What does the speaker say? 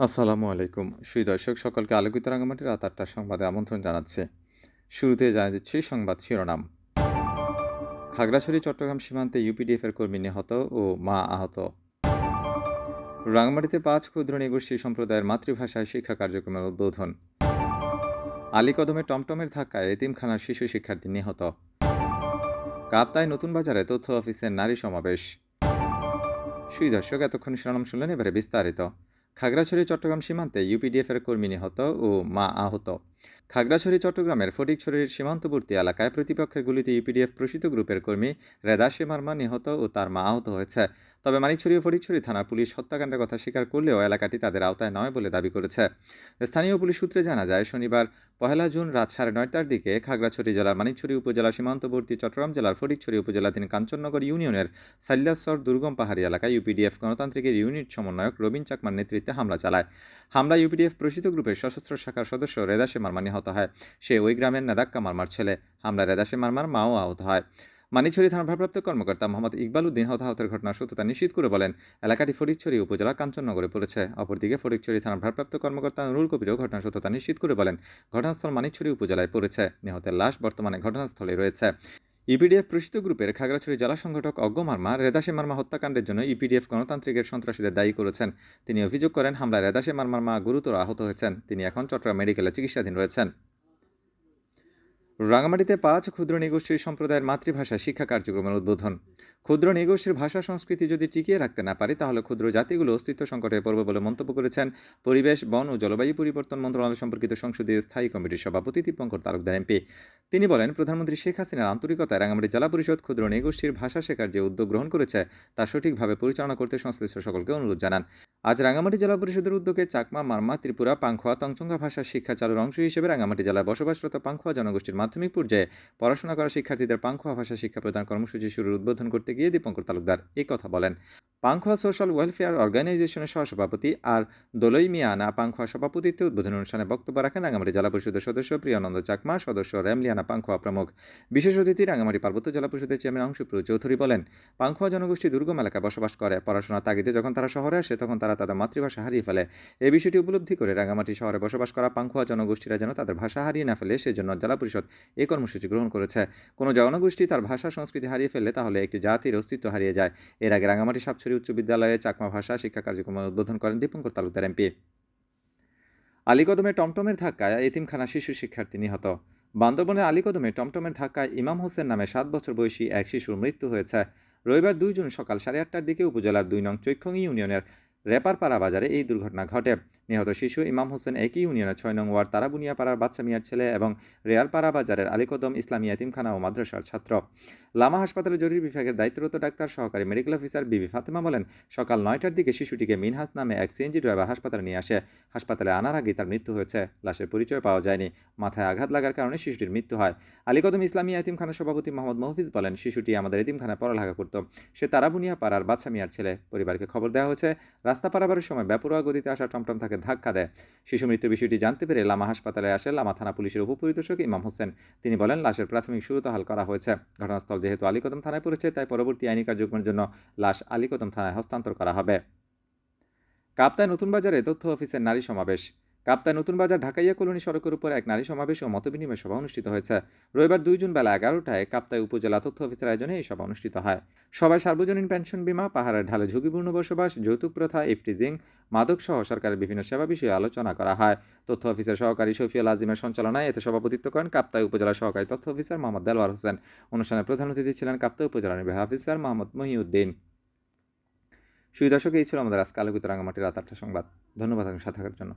আসসালামু আলাইকুম। সুই দর্শক, সকলকে আলোকিত রাঙামাটি রাত আটটার সংবাদে আমন্ত্রণ জানাচ্ছে। শুরুতে জানা দিচ্ছি সংবাদ শিরোনাম। খাগড়াছড়ি, চট্টগ্রাম সীমান্তে ইউপিডিএফের কর্মী নিহত ও মা আহত। রাঙামাটিতে পাঁচ ক্ষুদ্র নিগোষ্ঠী সম্প্রদায়ের মাতৃভাষায় শিক্ষা কার্যক্রমের উদ্বোধন। আলীকদমে টমটমের ধাক্কায় এতিমখানার শিশু শিক্ষার্থী নিহত। কাপ্তায় নতুন বাজারে তথ্য অফিসের নারী সমাবেশ। সুই দর্শক, এতক্ষণ শিরোনাম শুনলেন, এবারে বিস্তারিত। খাগড়াছড়ি চট্টগ্রাম সীমান্তে ইউপিডিএফের কর্মী নিহত ও মা আহত। খাগড়াছড়ি, চট্টগ্রামের ফটিকছড়ির সীমান্তবর্তী এলাকায় প্রতিপক্ষের গুলিতে ইউপিডিএফ প্রসিত গ্রুপের কর্মী রেদা শেমার্মা নিহত ও তার মা আহত হয়েছে। তবে মানিকছড়ি ও ফটিকছড়ি থানার পুলিশ হত্যাকাণ্ডের কথা স্বীকার করলেও এলাকাটি তাদের আওতায় নয় বলে দাবি করেছে। স্থানীয় পুলিশ সূত্রে জানা যায়, শনিবার পহেলা জুন রাত সাড়ে নয়টার দিকে খাগড়াছড়ি জেলার মানিকছড়ি উপজেলা সীমান্তবর্তী চট্টগ্রাম জেলার ফটিকছড়ি উপজেলাধীন কাঞ্চননগর ইউনিয়নের সাল্লাসর দুর্গম পাহাড়ি এলাকায় ইউপিডিএফ গণতান্ত্রিকের ইউনিট সমন্বয়ক রবিন চাকমার নেতৃত্বে হামলা চালায়। হামলা ইউপিডিএফ প্রসিত গ্রুপের সশস্ত্র শাখার সদস্য রেদাসে মারমা নিহত হয়। সে ওই গ্রামের নাদাক্কা মারমার ছেলে। হামলা রেদাসে মারমার মাও আহত হয়। মানিছড়ি থানার ভারপ্রাপ্ত কর্মকর্তা মোহাম্মদ ইকবাল উদ্দিন হতাহতের ঘটনার সত্যতা নিশ্চিত করে বলেন, এলাকাটি ফটিকছড়ি উপজেলা কাঞ্চননগরে পড়েছে। অপরদিকে ফটিকছড়ি থানার ভারপ্রাপ্ত কর্মকর্তা নুরুল কবিরও ঘটনার সত্যতা নিশ্চিত করে বলেন, ঘটনাস্থল মানিছড়ি উপজেলায় পড়েছে। নিহতের লাশ বর্তমানে ঘটনাস্থলে রয়েছে। ইপিডিএফ প্রসিদ্ধ গ্রুপের খাগড়াছড়ি জেলা সংগঠক অজ্ঞ মার্মা রেদাসে মার্মা হত্যাকাণ্ডের জন্য ইপিডিএফ গণতান্ত্রিকের সন্ত্রাসীদের দায়ী করেছেন। তিনি অভিযোগ করেন, হামলায় রেদাসে মার্মার মা গুরুতর আহত হয়েছেন। তিনি এখন চট্টগ্রাম মেডিকেলে চিকিৎসাধীন রয়েছেন। রাঙামাটিতে পাঁচ ক্ষুদ্র নিগোষ্ঠীর সম্প্রদায়ের মাতৃভাষা শিক্ষা কার্যক্রমের উদ্বোধন। ক্ষুদ্র নিগোষ্ঠীর ভাষা সংস্কৃতি যদি টিকিয়ে রাখতে না পারে, তাহলে ক্ষুদ্র জাতিগুলো অস্তিত্ব সংকটে পড়বে বলে মন্তব্য করেছেন পরিবেশ, বন ও জলবায়ু পরিবর্তন মন্ত্রণালয় সম্পর্কিত সংসদীয় স্থায়ী কমিটির সভাপতি দীপঙ্কর তালুকদার এমপি। তিনি বলেন, প্রধানমন্ত্রী শেখ হাসিনার আন্তরিকতায় রাঙামাটি জেলা পরিষদ ক্ষুদ্র নিগোষ্ঠীর ভাষা শেখার যে উদ্যোগ গ্রহণ করেছে, তা সঠিকভাবে পরিচালনা করতে সংশ্লিষ্ট সকলকে অনুরোধ জানান। আজ রাঙামাটি জেলা পরিষদের উদ্যোগে চাকমা, মারমা, ত্রিপুরা, পাংখোয়া, তংচঙ্গা ভাষা শিক্ষা চালুর অংশ হিসেবে রাঙামাটি জেলায় বসবাসরত পাংখোয়া জনগোষ্ঠীর মাধ্যমিক পর্যায়ে পড়াশোনা করা শিক্ষার্থীদের পাংখোয়া ভাষা শিক্ষা প্রদান কর্মসূচি শুরুর উদ্বোধন করতে গিয়ে দীপঙ্কর তালুকদার এই কথা বলেন। পাংখোয়া সোশ্যাল ওয়েলফেয়ার অর্গানাইজেশনের সহসভাপতি আর দোলই মিয়ানা পাংখোয়া সভাপতিত্বে উদ্বোধন অনুষ্ঠানে বক্তব্য রাখেন রাঙামাটি জেলা পরিষদের সদস্য প্রিয়ানন্দ চাকমা, সদস্য র্যামলিয়ানা পাংখোয়া প্রমুখ। বিশেষ অতিথি রাঙামাটি পার্বত্য জেলা পরিষদের চেয়ারম্যান অংশুপ্রিয় চৌধুরী বলেন, পাংখোয়া জনগোষ্ঠী দুর্গম এলাকায় বসবাস করে। পড়াশোনার তাগিদে যখন তারা শহরে আসে, তখন তারা তাদের মাতৃভাষা হারিয়ে ফেলে। এই বিষয়টি উপলব্ধি করে রাঙামাটি শহরে বসবাস করা পাংখোয়া জনগোষ্ঠীরা যেন তাদের ভাষা হারিয়ে না ফেলে, সেজন্য জেলা পরিষদ এই কর্মসূচি গ্রহণ করেছে। কোনো জনগোষ্ঠী তার ভাষা, সংস্কৃতি হারিয়ে ফেললে তাহলে একটি জাতির অস্তিত্ব হারিয়ে যায়। এর আগে রাঙামাটি সাপছড়ি উচ্চ বিদ্যালয়ে চাকমা ভাষা শিক্ষা কার্যক্রম উদ্বোধন করেন দীপঙ্কর তালুকদার এমপি। আলীকদমে টমটমের ধাক্কায় এতিমখানা শিশু শিক্ষার্থী নিহত। বান্দরবনের আলীকদমে টমটমের ধাক্কায় ইমাম হোসেন নামে সাত বছর বয়সী এক শিশুর মৃত্যু হয়েছে। রবিবার দুই জুন সকাল সাড়ে আটটার দিকে উপজেলার দুই নং চৈক্ষং ইউনিয়নের রেপারপাড়া বাজারে এই দুর্ঘটনা ঘটে। নিহত শিশু ইমাম হোসেন একই ইউনিয়নের ছয় নং ওয়ার্ড তারাবুনিয়া পাড়ার বাচ্চা মিয়ার ছেলে এবং রেয়ালপাড়া বাজারের আলিকদম ইসলামী এতিমখানা ও মাদ্রাসার ছাত্র। লামা হাসপাতালের জরুরি বিভাগের দায়িত্বরত ডাক্তার সহকারী মেডিকেল অফিসার বিবি ফাতেমা বলেন, সকাল নয়টার দিকে শিশুটিকে মিনহাস নামে এক সিএনজি ড্রাইভার হাসপাতালে নিয়ে আসে। হাসপাতালে আনার আগেই তার মৃত্যু হয়েছে। লাশের পরিচয় পাওয়া যায়নি। মাথায় আঘাত লাগার কারণে শিশুটির মৃত্যু হয়। আলিকদম ইসলামী এতিমখানার সভাপতি মোহাম্মদ মহফিজ বলেন, শিশুটি আমাদের এতিমখানায় পড়ালেখা করত। সে তারাবুনিয়া পাড়ার বাচ্চা মিয়ার ছেলে। পরিবারকে খবর দেওয়া হয়েছে রাস্তা পারাবারের সময় ব্যাপরোয়া গতিতে আসা টমটম তাকে ধাক্কা দেয়। শিশু মৃত্যুর বিষয়টি জানতে পেরে লামা হাসপাতালে আসে লামা থানা পুলিশের উপপরিদর্শক ইমাম হোসেন। তিনি বলেন, লাশের প্রাথমিক সুরতহাল করা হয়েছে। ঘটনাস্থল যেহেতু আলীকদম থানায় পড়েছে, তাই পরবর্তী আইনি কার্যক্রমের জন্য লাশ আলীকদম থানায় হস্তান্তর করা হবে। কাপ্তায় নতুন বাজারে তথ্য অফিসের নারী সমাবেশ। কাপ্তায় নতুন বাজার ঢাকাইয়া কলোনি সড়কের উপর এক নারী সমাবেশ ও মতবিনিময় সভা অনুষ্ঠিত হয়েছে। রবিবার দুই জুন বেলা এগারোটায় কাপ্তায় উপজেলা তথ্য অফিসের আয়োজনে এই সভা অনুষ্ঠিত হয়। সবাই সার্বজনীন পেনশন বিমা, পাহাড়ের ঢালে ঝুঁকিপূর্ণ বসবাস, যৌতুক প্রথা ইফটিজিং মাদক সহ সরকারের বিভিন্ন সেবা বিষয়ে আলোচনা করা হয়। তথ্য অফিসের সহকারী শফিউল আজিমের সঞ্চালনায় এতে সভাপতিত্ব করেন কাপ্তায় উপজেলা সহকারী তথ্য অফিসার মোহাম্মদ দেলওয়ার হোসেন। অনুষ্ঠানে প্রধান অতিথি ছিলেন কাপ্তায় উপজেলা নির্বাহী অফিসার মোহাম্মদ মহিউদ্দিন। সুই দর্শক এই ছিল আমাদের আজকে আলোকিত রাঙামাটির রাত আটটা সংবাদ। ধন্যবাদ আপনার সাথে থাকার জন্য।